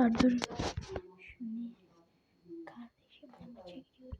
Arkadaşlar durun. Şunu kardeşimle çekiyorum.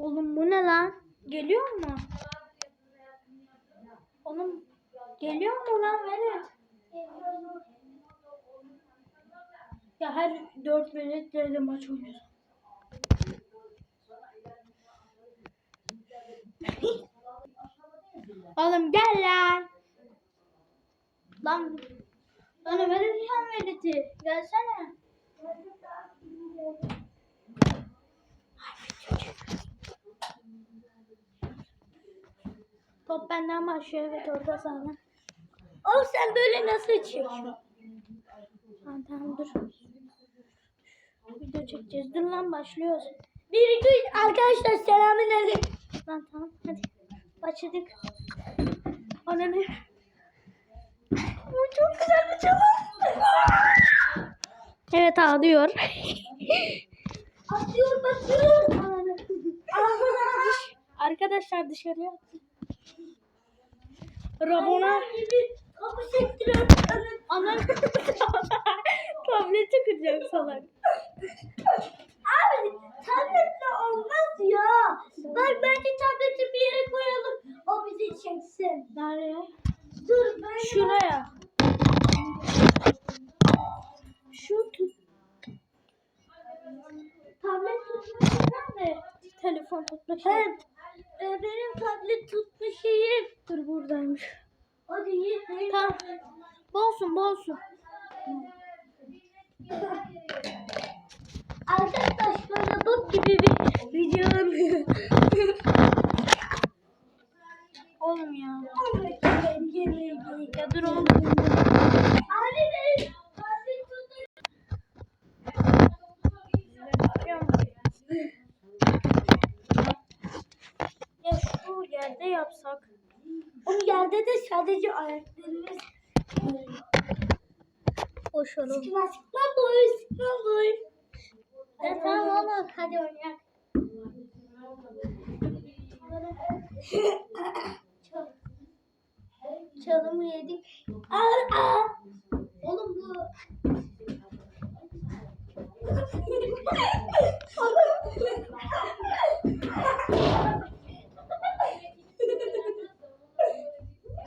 Oğlum bu ne lan? Geliyor mu? Oğlum geliyor mu lan Velet? Ya her dört veletlerle maç oynuyoruz. Oğlum gel lan. Lan. Lan Ömer Alihan veleti. Gelsene. Top benden başlıyor evet orada sana. Oğlum sen böyle nasıl çıkıyorsun? Ha, tamam dur. Video çekeceğiz. Dur lan başlıyoruz. Bir iki üç. Arkadaşlar selamünaleyküm. Lan tamam hadi. Başladık. Ona ne? Bu çok güzel bir çalım. Evet ağlıyor. Atıyor batıyor. Arkadaşlar dışarıya attı. Rabona. Kapı sektiriyor. Ana. Tableti kıracak salak. Abi tabletle olmaz ya. Bak bence tableti bir yere koyalım. O bizi çeksin. Nereye? Dur ben Şuraya. Şu tut. Tablet tutma şeyi nerede? Telefon tutma şeyi. Evet. e, benim tablet tutma şeyim. Dur buradaymış. Hadi iyi. Tamam. Bolsun bolsun. Arkadaşlar bok gibi bir video. Oğlum ya. Ya dur oğlum. Abi benim tablet Ya şu yerde yapsak. O yerde de sadece ayaklarımız olur. Sıkma sıkma boy sıkma boy. Ya tamam oğlum hadi oynayalım. Çalımı yedik. Aa, aa. Oğlum bu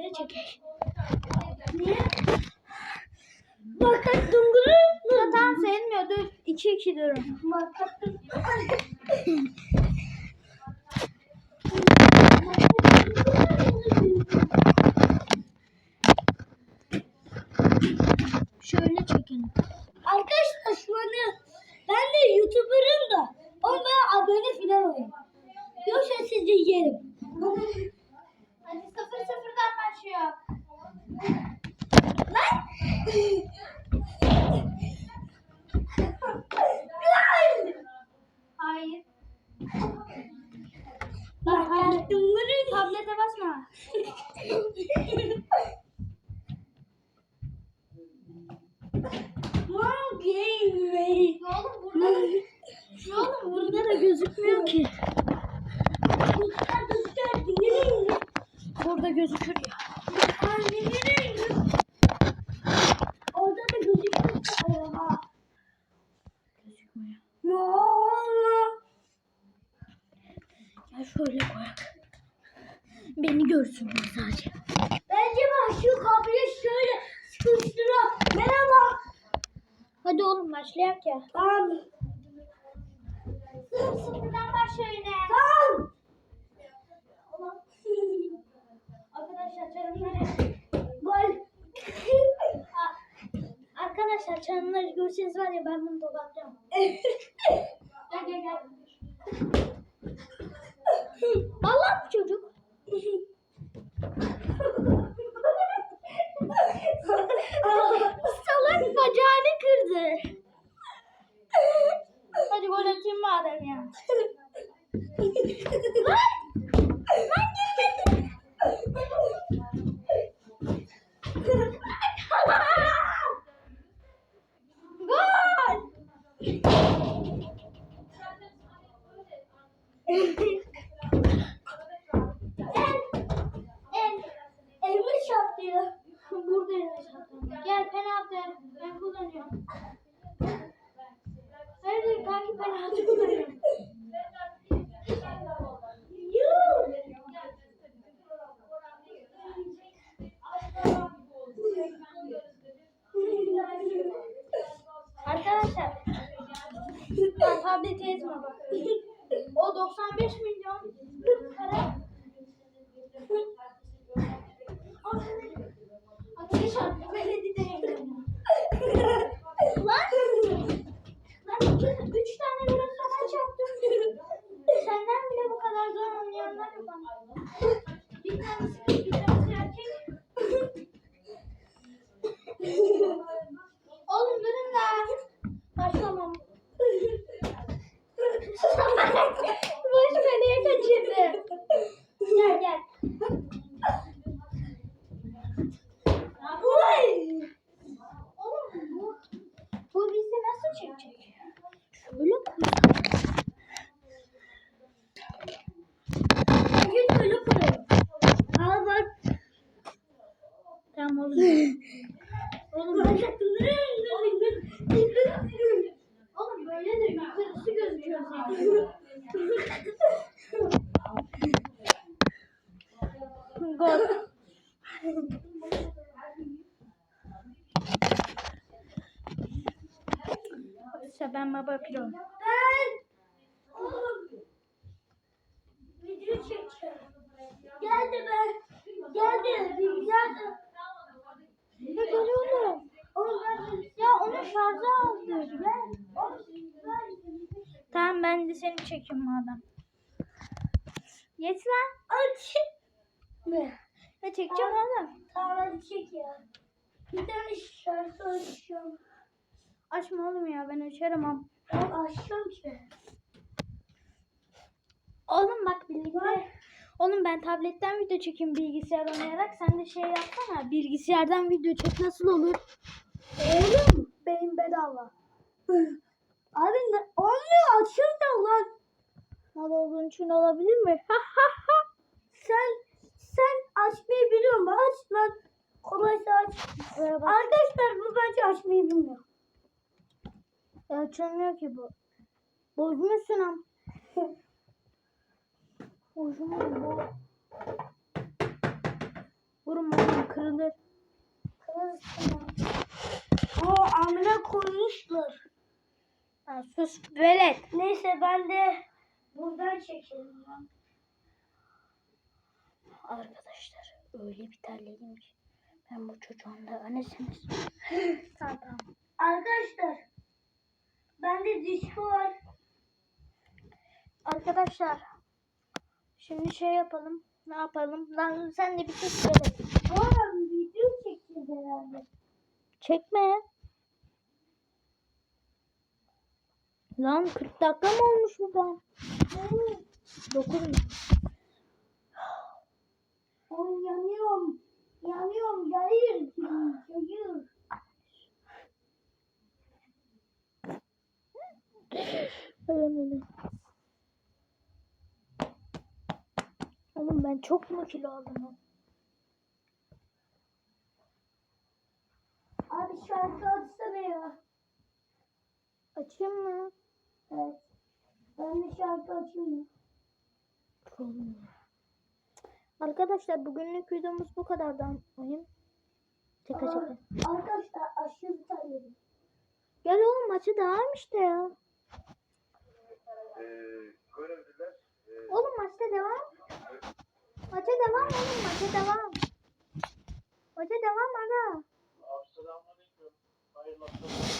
yere çekek. Niye? Makat dunguru? Tamam sayılmıyor. Dur. 2 2 durum. Makat Şöyle çekelim. Arkadaşlar şu anda ben de YouTuber'ım da onlara abone falan olayım. Yoksa sizi yerim. Hadi sıfır sıfırdan başlıyor. Lan! Lan! Hayır. Bak, tablete basma. Wow, game. Oğlum burada da, oğlum burada da gözükmüyor ki. Burada. Dinleyin. Burada gözükür ya. Dinleyin. Orada da gözüküyor. Oha. Gözükmüyor. Ne oldu? Gel şöyle koyak. Beni görsünler sadece. Bence ben şu kapıyı şöyle sıkıştırıyorum. Merhaba. Hadi oğlum başlayak ya. Tamam. Sıfırdan başla yine. Tamam. Arkadaşlar canımları gol. Arkadaşlar canımları görseniz var ya ben bunu dolatacağım. gel gel gel. Allah çocuk. Salak bacağını kırdı. Hadi gol atayım madem ya. Lan! Lan gel. Gol! El, el, elimi çarptı. Burada elimi çarptı. Gel penaltı. Ben kullanıyorum. Hayır kanki penaltı kullanıyorum. Yuh! Arkadaşlar ben tableti ezme bak. O 95 milyon 40 kare. Arkadaşlar beledi değil. Lan! Lan iki, üç tane bile sana çarptım. Senden bile bu kadar zor oynayanlar yok ama. Bir tanesi bir tanesi erkek. Oğlum durun da. Başlamam. Boş kaleye kaçırdı. Gel gel. Oy! Oğlum bu, bu bizi nasıl çekecek? Şöyle koyalım. Bugün böyle koyalım. Al bak. Tamam oğlum. Oğlum ben Oğlum böyle de yukarısı gözüküyor zaten. Gol. Ben baba pilot. Ben. Video çekeceğim. Geldi be. Geldi. Bilgisayarda. Ne görüyorum? Oğlum ben ya onu şarja aldı. Gel. Tamam ben de seni çekeyim madem. Geç lan. Aç. Ne? Ne çekeceğim oğlum? Tamam hadi çek ya. Bir tane şarkı açacağım. Açma oğlum ya ben açarım am. Ben açacağım ki. Oğlum bak birlikte. Oğlum ben tabletten video çekeyim bilgisayar oynayarak. Sen de şey yapsana. Bilgisayardan video çek nasıl olur? Oğlum beyin bedava. Abi ne? Olmuyor açılmıyor lan. Mal olduğun için olabilir mi? sen sen açmayı biliyor musun? Aç lan. Kolaysa aç. Arkadaşlar bu bence açmayı bilmiyor. Ya açılmıyor ki bu. Bozmuşsun am. Bozmuyor bu. Vurma kırılır. Kırılsın. O amına koymuşlar. Ha, sus velet. Neyse ben de buradan çekelim lan. Arkadaşlar öyle bir terledim ki. Ben bu çocuğun da annesiniz. tamam. Arkadaşlar var. Arkadaşlar şimdi şey yapalım. Ne yapalım? Lan sen de bir şey söyle. Oğlum video çekeceğiz herhalde. Çekme. Lan 40 dakika mı olmuş buradan? 9 mu? Yanıyorum. Yanıyorum. Hayır. Hayır. Öyle. Oğlum ben çok mu kilo aldım? Abi şarkı açsana ya. Açayım mı? Evet. Ben de şarkı açayım. Arkadaşlar bugünlük videomuz bu kadardan. Oyun. Şaka şaka. Arkadaşlar aşırı terledim. Gel oğlum maçı devam işte ya. devam. Maça devam oğlum maça devam. Maça devam aga. Amsterdam'da. Hayırlı akşamlar.